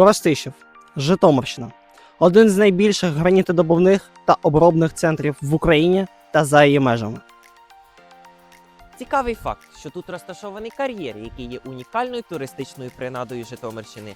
Коростишів, Житомирщина. Один з найбільших гранітодобувних та обробних центрів в Україні та за її межами. Цікавий факт, що тут розташований кар'єр, який є унікальною туристичною принадою Житомирщини.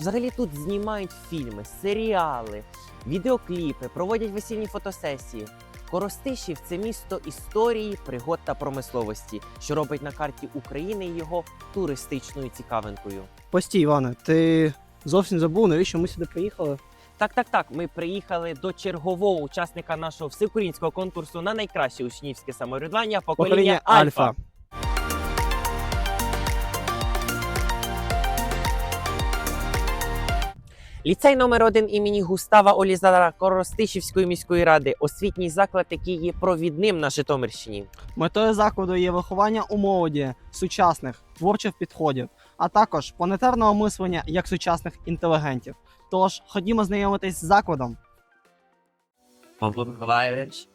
Взагалі тут знімають фільми, серіали, відеокліпи, проводять весільні фотосесії. Коростишів це місто історії, пригод та промисловості, що робить на карті України його туристичною цікавинкою. Постій, Іване, ти зовсім забув, навіщо ми сюди приїхали? Так, так, так. Ми приїхали до чергового учасника нашого всеукраїнського конкурсу на найкраще учнівське самоврядування покоління, Альфа. Ліцей номер 1 імені Густава Олізара Коростишівської міської ради освітній заклад, який є провідним на Житомирщині. Метою закладу є виховання у молоді сучасних творчих підходів, а також планетарного мислення як сучасних інтелігентів. Тож ходімо знайомитись з закладом. Павло Миколаївич.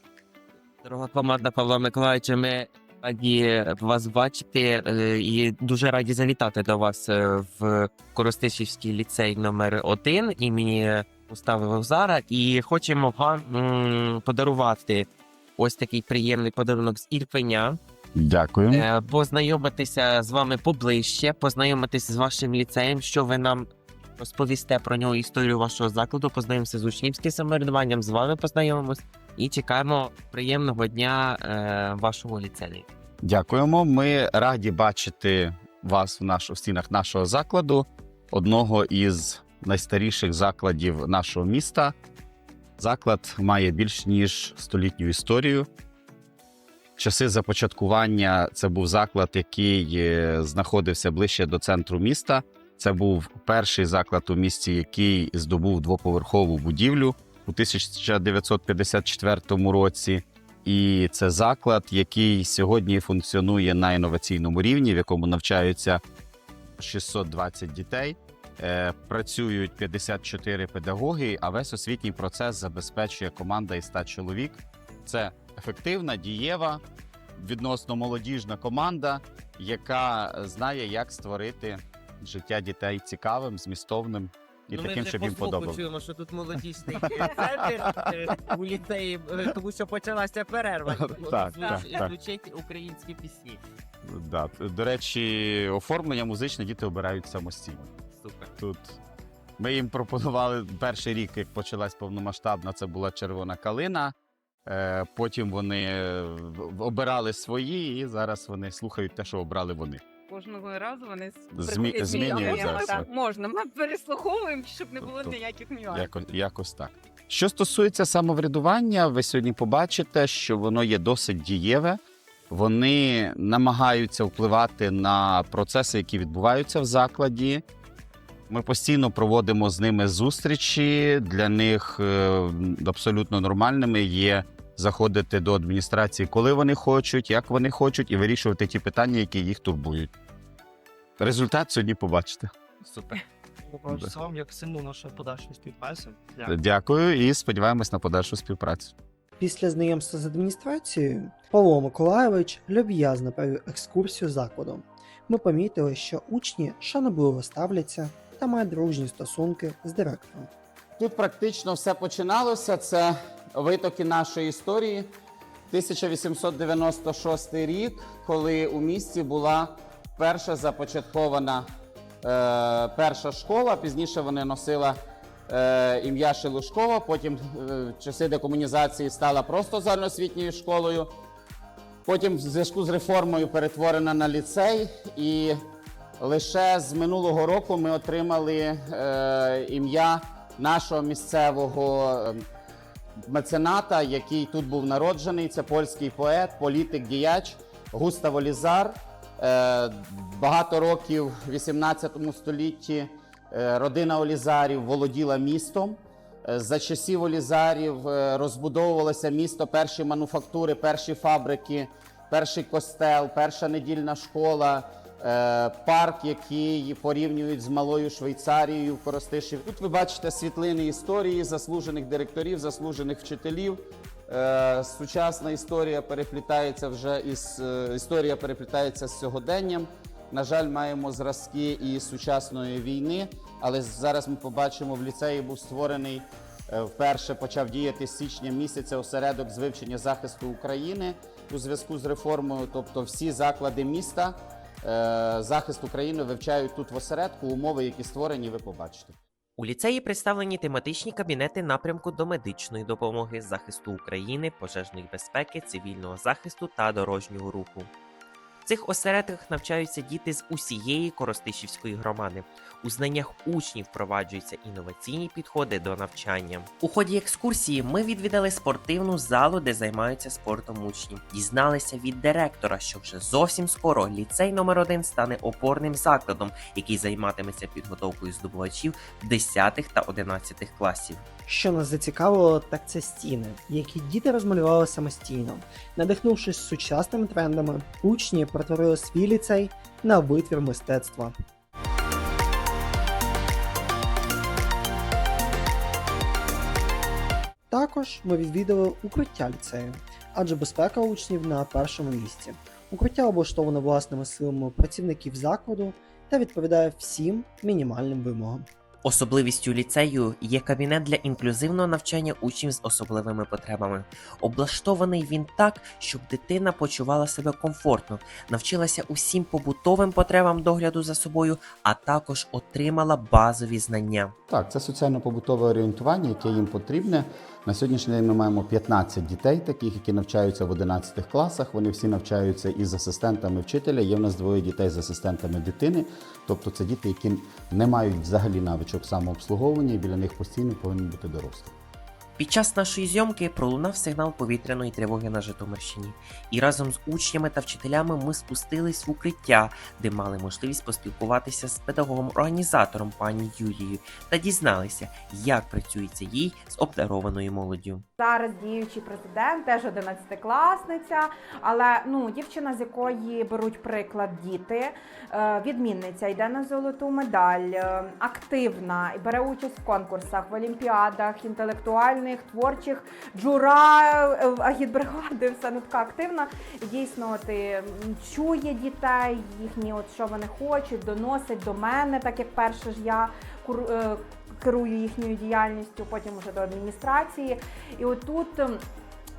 Дорога команда Павла Миколаївича, ми раді вас бачити е, і дуже раді завітати до вас е, в Коростишівський ліцей номер 1 імені Густава Вовзара. І хочемо вам подарувати ось такий приємний подарунок з Ірпеня. Дякую. Е, познайомитися з вами поближче, познайомитися з вашим ліцеєм, що ви нам розповісте про нього історію вашого закладу, познайомимося з учнівським самоврядуванням, з вами познайомимось і чекаємо приємного дня е, вашого ліцею. Дякуємо. Ми раді бачити вас в, наш, в стінах нашого закладу, одного із найстаріших закладів нашого міста. Заклад має більш ніж столітню історію. Часи започаткування це був заклад, який е, знаходився ближче до центру міста. Це був перший заклад у місті, який здобув двоповерхову будівлю у 1954 році. І це заклад, який сьогодні функціонує на інноваційному рівні, в якому навчаються 620 дітей. Е, Працюють 54 педагоги, а весь освітній процес забезпечує команда із 100 чоловік. Це ефективна, дієва, відносно молодіжна команда, яка знає, як створити життя дітей цікавим, змістовним і таким, щоб їм подобалося. чуємо, що тут молодіжний центр у ліцеї, е, тому що почалася перерва. Так, так, так. Українські пісні. Да. До речі, оформлення музичне діти обирають самостійно. Супер. Тут ми їм пропонували перший рік, як почалась повномасштабна, це була червона калина. Е, Потім вони е, обирали свої, і зараз вони слухають те, що обрали вони. Кожного разу вони Змі- змінюють зараз, так, можна. Ми переслуховуємо, щоб не було Тобто, ніяких нюансів. Яко, якось так. Що стосується самоврядування, ви сьогодні побачите, що воно є досить дієве. Вони намагаються впливати на процеси, які відбуваються в закладі. Ми постійно проводимо з ними зустрічі. Для них е, абсолютно нормальними є заходити до адміністрації, коли вони хочуть, як вони хочуть, і вирішувати ті питання, які їх турбують. Результат сьогодні побачите. Супер. Вам як символ нашої подальшої співпраці. Дякую і сподіваємось на подальшу співпрацю. Після знайомства з адміністрацією Павло Миколайович люб'язно провів екскурсію закладом. Ми помітили, що учні шанобливо ставляться та мають дружні стосунки з директором. Тут практично все починалося. Це витоки нашої історії. 1896 рік, коли у місті була перша започаткована е, перша школа. Пізніше вони носила е, ім'я Шелушкова. Потім е, в часи декомунізації стала просто загальноосвітньою школою. Потім, в зв'язку з реформою, перетворена на ліцей, і лише з минулого року ми отримали е, ім'я нашого місцевого е, мецената, який тут був народжений. Це польський поет, політик, діяч Густав Олізар. Е, багато років в 18 столітті е, родина Олізарів володіла містом. Е, За часів Олізарів розбудовувалося місто, перші мануфактури, перші фабрики, перший костел, перша недільна школа, парк, який порівнюють з малою Швейцарією Коростишів. Тут ви бачите світлини історії заслужених директорів, заслужених вчителів. Е, Сучасна історія переплітається вже із е, історія переплітається з сьогоденням. На жаль, маємо зразки і сучасної війни. Але зараз ми побачимо, в ліцеї був створений е, вперше почав діяти з січня місяця осередок з вивчення захисту України у зв'язку з реформою. Тобто, всі заклади міста е, захист України вивчають тут в осередку. Умови, які створені, ви побачите. У ліцеї представлені тематичні кабінети напрямку до медичної допомоги, захисту України, пожежної безпеки, цивільного захисту та дорожнього руху. Цих осередках навчаються діти з усієї Коростишівської громади. У знаннях учнів впроваджуються інноваційні підходи до навчання. У ході екскурсії ми відвідали спортивну залу, де займаються спортом учні. Дізналися від директора, що вже зовсім скоро ліцей номер 1 стане опорним закладом, який займатиметься підготовкою здобувачів 10 та 11 класів. Що нас зацікавило, так це стіни, які діти розмалювали самостійно. Надихнувшись сучасними трендами, учні перетворили свій ліцей на витвір мистецтва. Також ми відвідали укриття ліцею, адже безпека учнів на першому місці. Укриття облаштоване власними силами працівників закладу та відповідає всім мінімальним вимогам. Особливістю ліцею є кабінет для інклюзивного навчання учнів з особливими потребами. Облаштований він так, щоб дитина почувала себе комфортно, навчилася усім побутовим потребам догляду за собою, а також отримала базові знання. Так, це соціально-побутове орієнтування, яке їм потрібне. На сьогоднішній день ми маємо 15 дітей, таких, які навчаються в 11 класах. Вони всі навчаються із асистентами вчителя. Є в нас двоє дітей з асистентами дитини. Тобто це діти, які не мають взагалі навичок самообслуговування, і біля них постійно повинен бути дорослий. Під час нашої зйомки пролунав сигнал повітряної тривоги на Житомирщині, і разом з учнями та вчителями ми спустились в укриття, де мали можливість поспілкуватися з педагогом-організатором пані Юлією та дізналися, як працюється їй з обдарованою молоддю. Зараз діючий президент, теж 11-класниця, але ну дівчина, з якої беруть приклад діти, е, відмінниця, йде на золоту медаль, е, активна, і бере участь в конкурсах, в олімпіадах, інтелектуальних, творчих, джура, е, агітбригади, все ну така активна. І дійсно, м, чує дітей, їхні, от що вони хочуть, доносить до мене, так як перше ж я кур- керую їхньою діяльністю, потім уже до адміністрації. І отут. ем,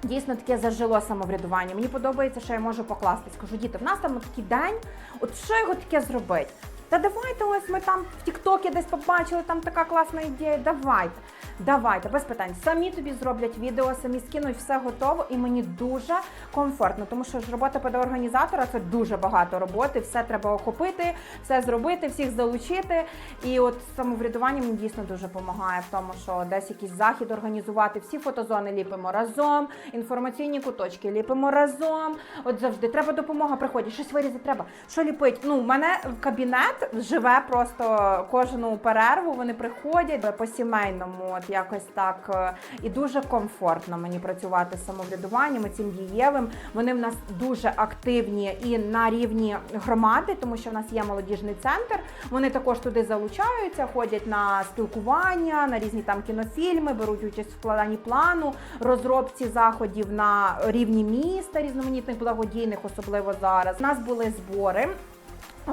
Дійсно таке зажило самоврядування. Мені подобається, що я можу покластись. Кажу, діти, в нас там такий день, от що його таке зробити? Та давайте ось ми там в Тіктокі десь побачили, там така класна ідея. Давайте, давайте, без питань. Самі тобі зроблять відео, самі скинуть, все готово, і мені дуже комфортно, тому що ж робота педагогорганізатора це дуже багато роботи, все треба охопити, все зробити, всіх залучити. І от самоврядування мені дійсно дуже допомагає в тому, що десь якийсь захід організувати, всі фотозони ліпимо разом, інформаційні куточки ліпимо разом. От завжди треба допомога. Приходять, щось вирізати треба. Що ліпить? Ну, мене в кабінет живе просто кожну перерву. Вони приходять по сімейному, от якось так. е, І дуже комфортно мені працювати з самоврядуванням і цим дієвим. Вони в нас дуже активні і на рівні громади, тому що в нас є молодіжний центр. Вони також туди залучаються, ходять на спілкування, на різні там кінофільми, беруть участь в складанні плану, розробці заходів на рівні міста, різноманітних благодійних, особливо зараз. У нас були збори.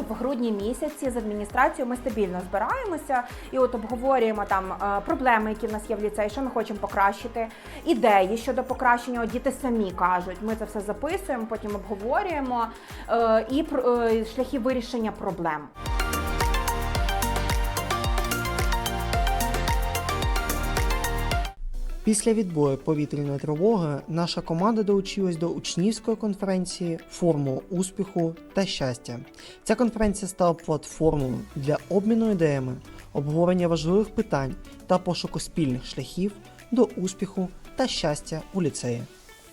В грудні місяці з адміністрацією ми стабільно збираємося і от обговорюємо там е, проблеми, які в нас є в ліцеї, що ми хочемо покращити, ідеї щодо покращення. От діти самі кажуть. Ми це все записуємо, потім обговорюємо е, і е, шляхи вирішення проблем. Після відбою повітряної тривоги наша команда долучилась до учнівської конференції Формула успіху та щастя. Ця конференція стала платформою для обміну ідеями, обговорення важливих питань та пошуку спільних шляхів до успіху та щастя у ліцеї.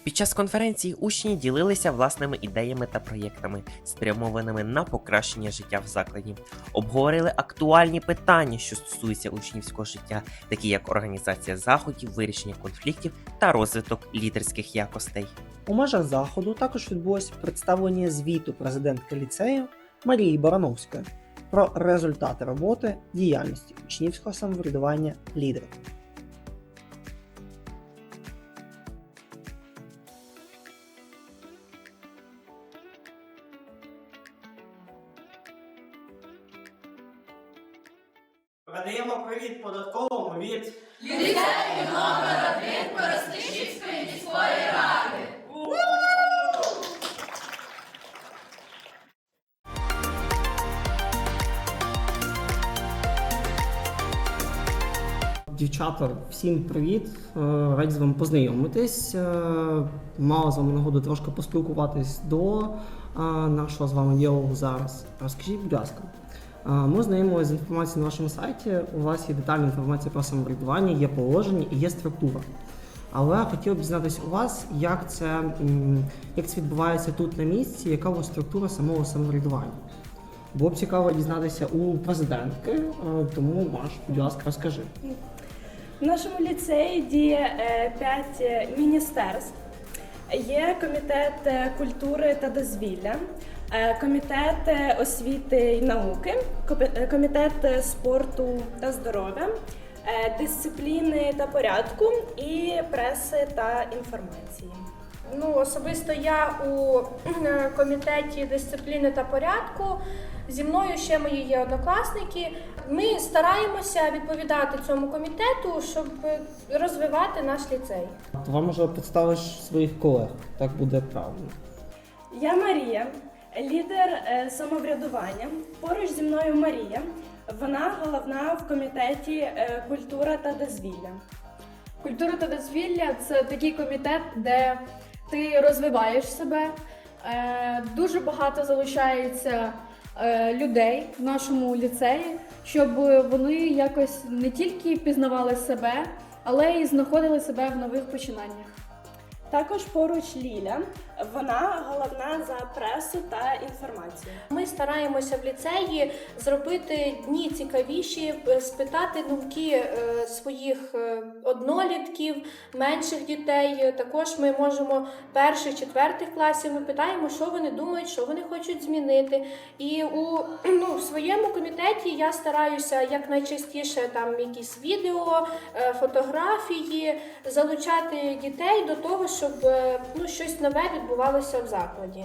Під час конференції учні ділилися власними ідеями та проєктами, спрямованими на покращення життя в закладі, обговорили актуальні питання, що стосуються учнівського життя, такі як організація заходів, вирішення конфліктів та розвиток лідерських якостей. У межах заходу також відбулось представлення звіту президентки ліцею Марії Барановської про результати роботи діяльності учнівського самоврядування лідерів. Передаємо привіт податковому від Дівчата, всім привіт! Е, Раді з вами познайомитись. Е, Мала з вами нагоду трошки поспілкуватись до е, нашого з вами діалогу зараз. Розкажіть, будь ласка, ми знайомилися з інформацією на вашому сайті. У вас є детальна інформація про самоврядування, є положення і є структура. Але хотів б дізнатися у вас, як це, як це відбувається тут на місці, яка у вас структура самого самоврядування. Було б цікаво дізнатися у президентки, тому Маш, будь ласка, розкажи. В нашому ліцеї діє е, п'ять е, міністерств. Є комітет е, культури та дозвілля, комітет е, освіти і науки, е, комітет е, спорту та здоров'я, е, дисципліни та порядку і преси та інформації. Ну, особисто я у е, комітеті дисципліни та порядку. Зі мною ще мої є однокласники. Ми стараємося відповідати цьому комітету, щоб е, розвивати наш ліцей. Вам може представиш своїх колег, так буде правильно. Я Марія, лідер е, самоврядування. Поруч зі мною Марія. Вона головна в комітеті е, культура та дозвілля. Культура та дозвілля це такий комітет, де ти розвиваєш себе. Е, Дуже багато залучається людей в нашому ліцеї, щоб вони якось не тільки пізнавали себе, але й знаходили себе в нових починаннях. Також поруч Ліля. Вона головна за пресу та інформацію. Ми стараємося в ліцеї зробити дні цікавіші, е, спитати думки е, своїх е, однолітків, менших дітей. Також ми можемо перших, четвертих класів. Ми питаємо, що вони думають, що вони хочуть змінити. І у ну, в своєму комітеті я стараюся якнайчастіше там якісь відео, фотографії залучати дітей до того, щоб е, ну, щось нове відбувалося в закладі.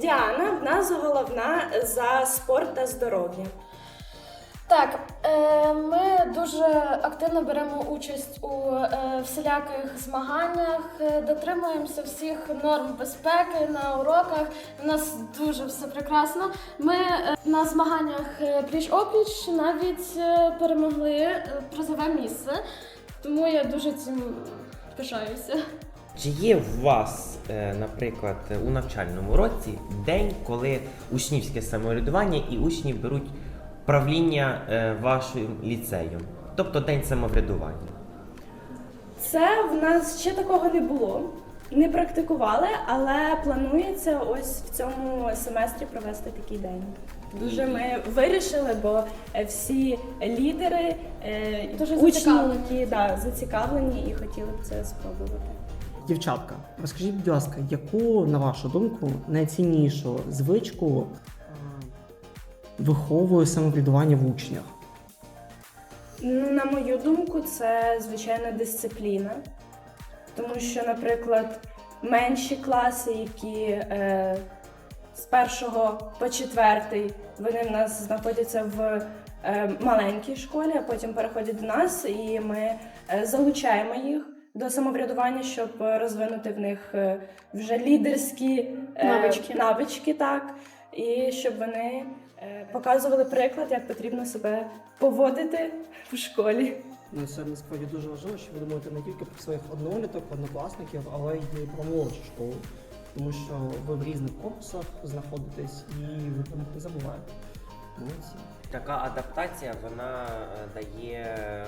Діана в нас головна за спорт та здоров'я. Так, е, ми дуже активно беремо участь у е, всіляких змаганнях, дотримуємося всіх норм безпеки на уроках. У нас дуже все прекрасно. Ми на змаганнях е, пліч-опліч навіть перемогли призове місце, тому я дуже цим пишаюся. Чи є у вас, е, наприклад, у навчальному році день, коли учнівське самоврядування і учні беруть правління е, вашим ліцеєм? Тобто день самоврядування? Це в нас ще такого не було. Не практикували, але планується ось в цьому семестрі провести такий день. Дуже ми вирішили, бо е, всі лідери, Дуже учні, зацікавлені. які да, зацікавлені і хотіли б це спробувати. Дівчатка, розкажіть, будь ласка, яку, на вашу думку, найціннішу звичку е, виховує самоврядування в учнях? Ну, на мою думку, це звичайно дисципліна. Тому що, наприклад, менші класи, які е, з першого по четвертий, вони в нас знаходяться в е, маленькій школі, а потім переходять до нас, і ми е, залучаємо їх до самоврядування, щоб е, розвинути в них е, вже лідерські е, Навички. навички, так, і щоб вони е, показували приклад, як потрібно себе поводити в школі. Ну, це насправді дуже важливо, що ви думаєте не тільки про своїх одноліток, однокласників, але й про молодшу школу. Тому що ви в різних корпусах знаходитесь і ви про них не забуваєте. Молодці. Така адаптація вона е, дає е,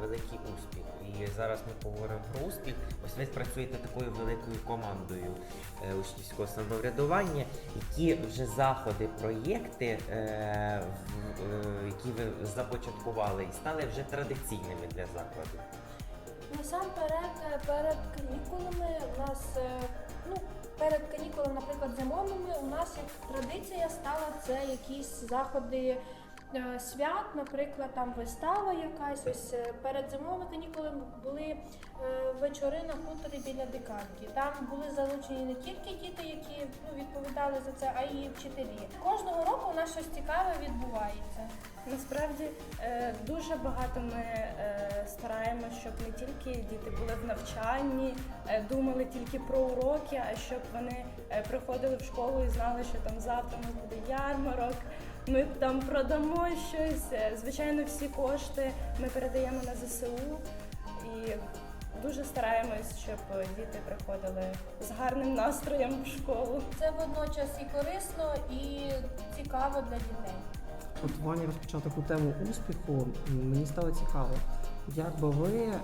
великий успіх. І зараз ми поговоримо про успіх. Ось ви працюєте такою великою командою е, учнівського самоврядування. Які вже заходи, проєкти, які ви започаткували і стали вже традиційними для закладу? Насамперед, перед канікулами у нас ну, перед канікулами, наприклад, зимовими, у нас як традиція стала це якісь заходи свят, наприклад, там вистава якась. Ось е, перед зимовими канікулами були е, вечори на хуторі біля диканки. Там були залучені не тільки діти, які ну, відповідали за це, а й вчителі. Кожного року у нас щось цікаве відбувається. Насправді е, дуже багато ми е, стараємося, щоб не тільки діти були в навчанні, е, думали тільки про уроки, а щоб вони е, приходили в школу і знали, що там завтра у нас буде ярмарок. Ми там продамо щось. Е, Звичайно, всі кошти ми передаємо на ЗСУ і дуже стараємось, щоб діти приходили з гарним настроєм в школу. Це водночас і корисно, і цікаво для дітей. От Ваня розпочав таку тему успіху. Мені стало цікаво, як би ви е,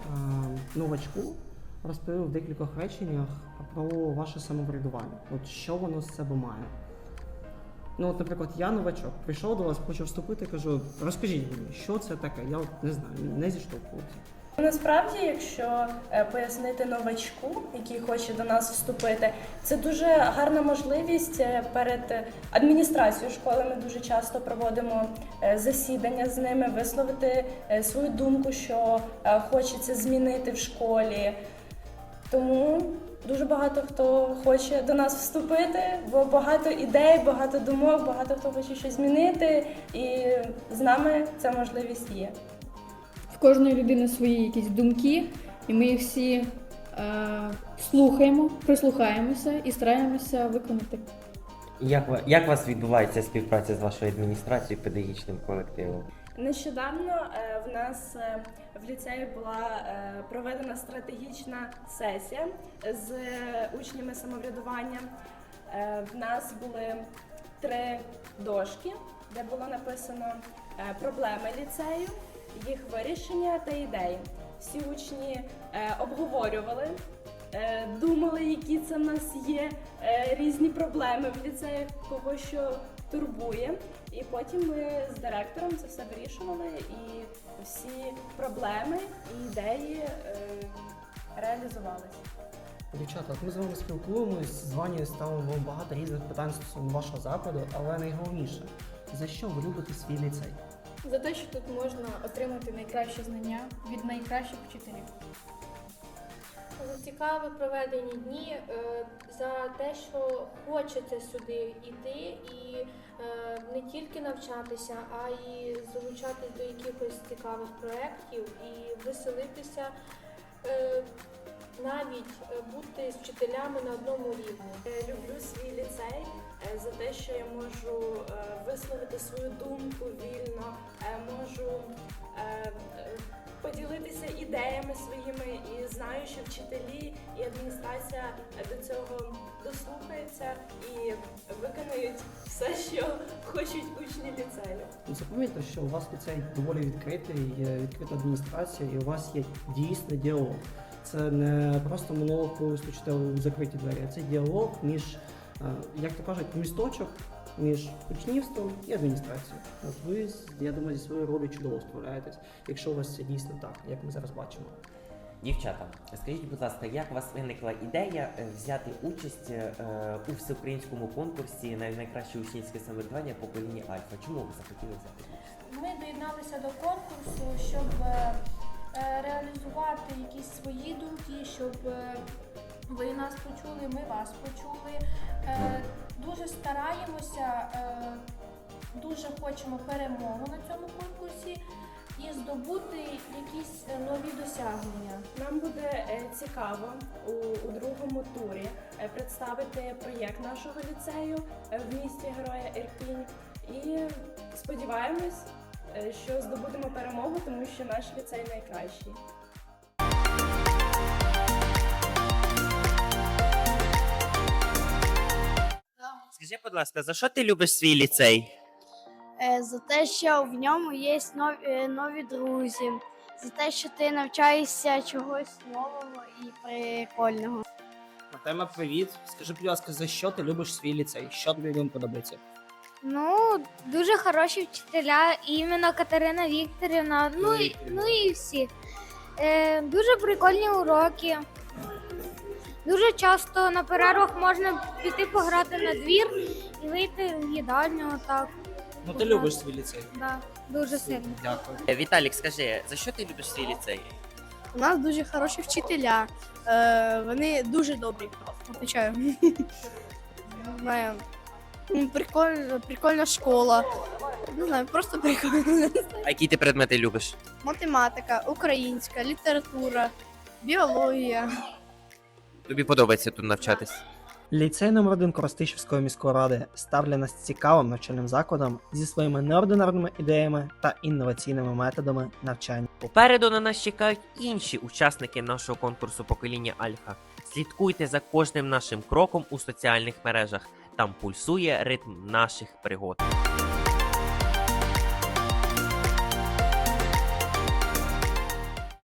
новачку розповіли в декількох реченнях про ваше самоврядування. От що воно з себе має? Ну, от, наприклад, я новачок, прийшов до вас, хочу вступити, кажу, розкажіть мені, що це таке? Я не знаю, не зіштовхувався. Насправді, якщо е, пояснити новачку, який хоче до нас вступити, це дуже гарна можливість е, перед адміністрацією школи. Ми дуже часто проводимо е, засідання з ними, висловити свою думку, що хочеться змінити в школі. Тому дуже багато хто хоче до нас вступити, бо багато ідей, багато думок, багато хто хоче щось змінити, і з нами ця можливість є. В кожної людини свої якісь думки, і ми їх всі е, слухаємо, прислухаємося і стараємося виконати. Як, як у вас відбувається співпраця з вашою адміністрацією, педагогічним колективом? Нещодавно е, в нас е, в ліцеї була е, проведена стратегічна сесія з учнями самоврядування. В нас були три дошки, де було написано проблеми ліцею, їх вирішення та ідеї. Всі учні обговорювали, думали, які це в нас є різні проблеми в ліцеї, кого що турбує. І потім ми з директором це все вирішували, і всі проблеми і ідеї е, реалізувалися. Дівчата, от ми з вами спілкуємось, з Ванею ставимо вам багато різних питань стосовно вашого закладу, але найголовніше, за що ви любите свій ліцей? За те, що тут можна отримати найкращі знання від найкращих вчителів. За цікаві проведені дні, е, за те, що хочеться сюди йти і е, не тільки навчатися, а й залучатись до якихось цікавих проєктів і веселитися, е, навіть бути з вчителями на одному рівні. Люблю свій ліцей за те, що я можу висловити свою думку вільно, можу поділитися ідеями своїми і знаю, що вчителі і адміністрація до цього дослухаються і виконують все, що хочуть учні ліцею. Запам'ятайте, що у вас ліцей доволі відкритий, є відкрита адміністрація, і у вас є дійсний діалог. Це не просто монолог, коли ви закриті двері, а це діалог між, е, як то кажуть, місточок між учнівством і адміністрацією. Ви, я думаю, зі своєю ролі чудово справляєтесь, якщо у вас це дійсно так, як ми зараз бачимо. Дівчата, скажіть, будь ласка, як у вас виникла ідея е, взяти участь е, у всеукраїнському конкурсі на найкраще учнівське самоврядування покоління Альфа? Чому ви захотіли взяти участь? Ми доєдналися до конкурсу, щоб е, е, реалізувати якісь свої думки, щоб е, ви нас почули, ми вас почули. Е, Дуже стараємося, е, дуже хочемо перемогу на цьому конкурсі і здобути якісь нові досягнення. Нам буде е, цікаво у, у другому турі представити проєкт нашого ліцею в місті Героя Ірпінь. І сподіваємось, що здобудемо перемогу, тому що наш ліцей найкращий. Скажи, будь ласка, за що ти любиш свій ліцей? Е, за те, що в ньому є нові, е, нові друзі, за те, що ти навчаєшся чогось нового і прикольного. Тема привіт. Скажи, будь ласка, за що ти любиш свій ліцей? Що тобі в ньому подобається? Ну, дуже хороші вчителя, іменно Катерина Вікторівна, ну і, ну і всі. Е, дуже прикольні уроки. Дуже часто на перервах можна піти пограти на двір і вийти в їдальню. Так. Ну ти любиш свій ліцей. Да, дуже сильно. Дякую. Е, Віталік, скажи, за що ти любиш свій ліцей? У нас дуже хороші вчителя. Е, вони дуже добрі. Отвечаю. Знаю. Прикольна, прикольна школа. Не знаю, просто прикольно. А які ти предмети любиш? Математика, українська, література, біологія. Тобі подобається тут навчатись? Ліцей номер 1 Коростишівської міської ради став для нас цікавим навчальним закладом зі своїми неординарними ідеями та інноваційними методами навчання. Попереду на нас чекають інші учасники нашого конкурсу покоління Альфа. Слідкуйте за кожним нашим кроком у соціальних мережах. Там пульсує ритм наших пригод.